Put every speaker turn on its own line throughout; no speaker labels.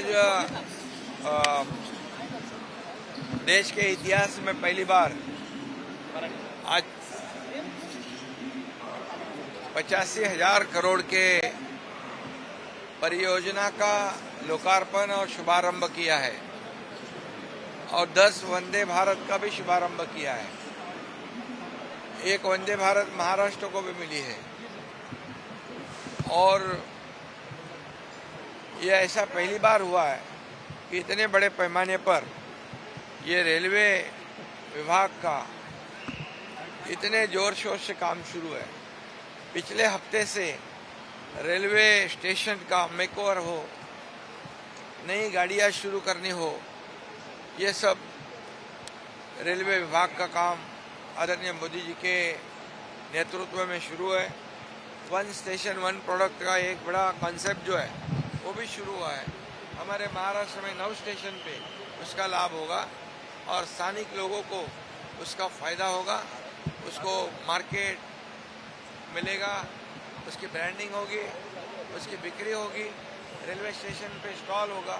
आज अ, देश के इतिहास में पहली बार आज पचासी हज़ार करोड़ के परियोजना का लोकार्पण और शुभारंभ किया है और 10 वंदे भारत का भी शुभारंभ किया है। एक वंदे भारत महाराष्ट्र को भी मिली है। और ये ऐसा पहली बार हुआ है कि इतने बड़े पैमाने पर ये रेलवे विभाग का इतने ज़ोर शोर से काम शुरू है। पिछले हफ़्ते से रेलवे स्टेशन का मेकओवर हो, नई गाड़ियाँ शुरू करनी हो, ये सब रेलवे विभाग का काम आदरणीय मोदी जी के नेतृत्व में शुरू है। वन स्टेशन, वन प्रोडक्ट का एक बड़ा कॉन्सेप्ट जो है वो भी शुरू हुआ है। हमारे महाराष्ट्र में नौ स्टेशन पे उसका लाभ होगा और स्थानिक लोगों को उसका फ़ायदा होगा उसको मार्केट मिलेगा उसकी ब्रांडिंग होगी उसकी बिक्री होगी रेलवे स्टेशन पे स्टॉल होगा।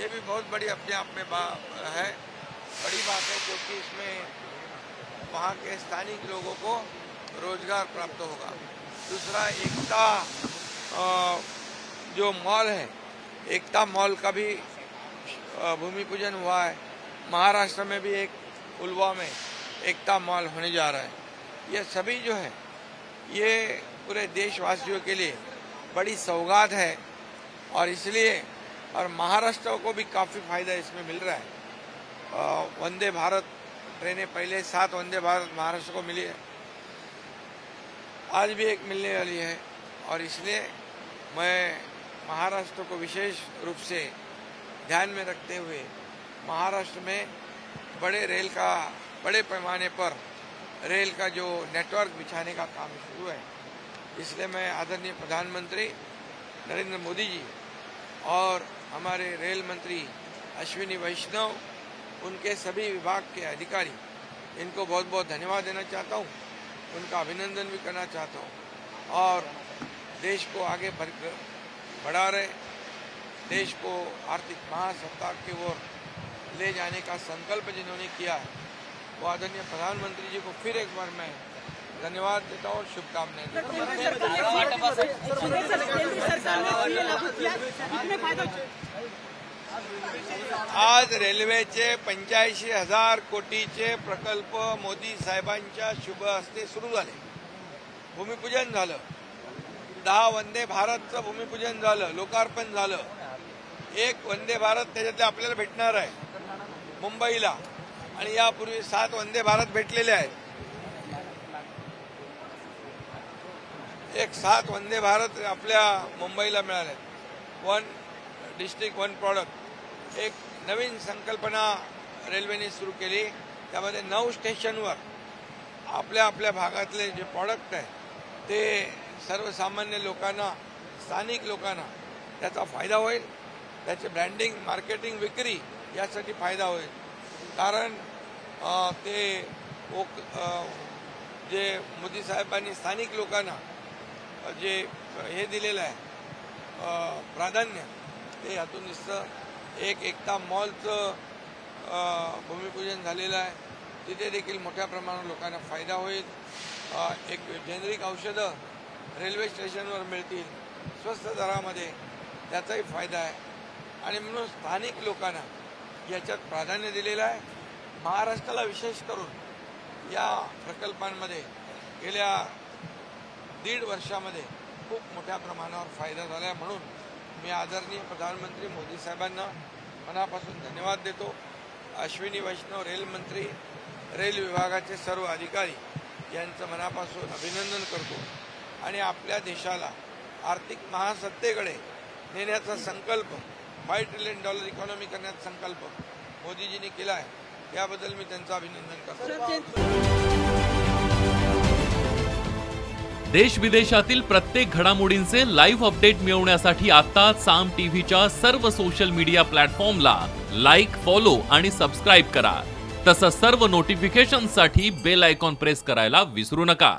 ये भी बहुत बड़ी अपने आप में बा, है। बड़ी बात है क्योंकि इसमें वहाँ के स्थानिक लोगों को रोज़गार प्राप्त होगा। दूसरा एकता जो मॉल है, एकता मॉल का भी भूमि पूजन हुआ है। महाराष्ट्र में भी एक, उलवा में एकता मॉल होने जा रहा है। ये सभी जो है, ये पूरे देशवासियों के लिए बड़ी सौगात है और इसलिए, और महाराष्ट्र को भी काफ़ी फ़ायदा इसमें मिल रहा है। वंदे भारत ट्रेनें पहले सात वंदे भारत महाराष्ट्र को मिली है। आज भी एक मिलने वाली है और इसलिए मैं महाराष्ट्र को विशेष रूप से ध्यान में रखते हुए महाराष्ट्र में बड़े रेल का, बड़े पैमाने पर रेल का जो नेटवर्क बिछाने का काम शुरू है। इसलिए मैं आदरणीय प्रधानमंत्री नरेंद्र मोदी जी और हमारे रेल मंत्री अश्विनी वैष्णव, उनके सभी विभाग के अधिकारी, इनको बहुत बहुत धन्यवाद देना चाहता हूँ। उनका अभिनंदन भी करना चाहता हूँ और देश को आगे बढ़ा रहे देश को आर्थिक महासत्ता की ओर ले जाने का संकल्प जिन्होंने किया है वो आदरणीय प्रधानमंत्री जी को फिर एक बार मैं धन्यवाद देता हूँ और शुभकामनाएँ देता हूँ। आज रेल्वेचे पंच्याऐंशी हज़ार कोटीचे प्रकल्प मोदी साहेबांच्या शुभ हस्ते सुरू झाले. भूमिपूजन झालं. दहा वंदे भारतचं भूमिपूजन झालं लोकार्पण झालं. एक वंदे भारत त्याच्यातले आपल्याला भेटणार आहे मुंबईला. आणि यापूर्वी सात वंदे भारत भेटलेले आहेत. एक सात वंदे भारत आपल्या मुंबईला मिळाले. वन डिस्ट्रिक्ट वन प्रॉडक्ट एक नवीन संकल्पना रेल्वेने सुरू केली. त्यामध्ये नऊ स्टेशनवर आपल्या आपल्या भागातले जे प्रॉडक्ट आहे ते सर्वसामान्य लोकांना स्थानिक लोकांना त्याचा फायदा होईल. त्याचे ब्रँडिंग मार्केटिंग विक्री यासाठी फायदा होईल. कारण ते ओक जे मोदी साहेबांनी स्थानिक लोकांना जे हे दिलेलं आहे प्राधान्य ते यातून दिसतं एक एकता मॉलचं भूमिपूजन झालेलं आहे. तिथे देखील मोठ्या प्रमाणात लोकांना फायदा होईल. एक जेनरिक औषधं रेल्वे स्टेशनवर मिळतील स्वस्त दरामध्ये. त्याचाही फायदा आहे. आणि म्हणून स्थानिक लोकांना याच्यात प्राधान्य दिलेलं आहे. महाराष्ट्राला विशेष करून या प्रकल्पांमध्ये गेल्या दीड वर्षामध्ये खूप मोठ्या प्रमाणावर फायदा झाला आहे. म्हणून मी आदरणीय प्रधानमंत्री मोदी साहेबांना मनापासून धन्यवाद देतो. अश्विनी वैष्णव रेलमंत्री रेल विभागाचे सर्व अधिकारी यांचं मनापासून अभिनंदन करतो. आणि आपल्या देशाला आर्थिक महासत्तेकडे नेण्याचा संकल्प फाय ट्रिलियन डॉलर इकॉनॉमी करण्याचा संकल्प मोदीजींनी केला आहे याबद्दल मी त्यांचं अभिनंदन करतो.
देश विदेशातील प्रत्येक घडामोडींचे लाईव्ह अपडेट मिळवण्यासाठी आता साम टीव्हीच्या सर्व सोशल मीडिया प्लॅटफॉर्मला लाईक फॉलो आणि सबस्क्राईब करा. तसंच सर्व नोटिफिकेशनसाठी बेल आयकॉन प्रेस करायला विसरू नका.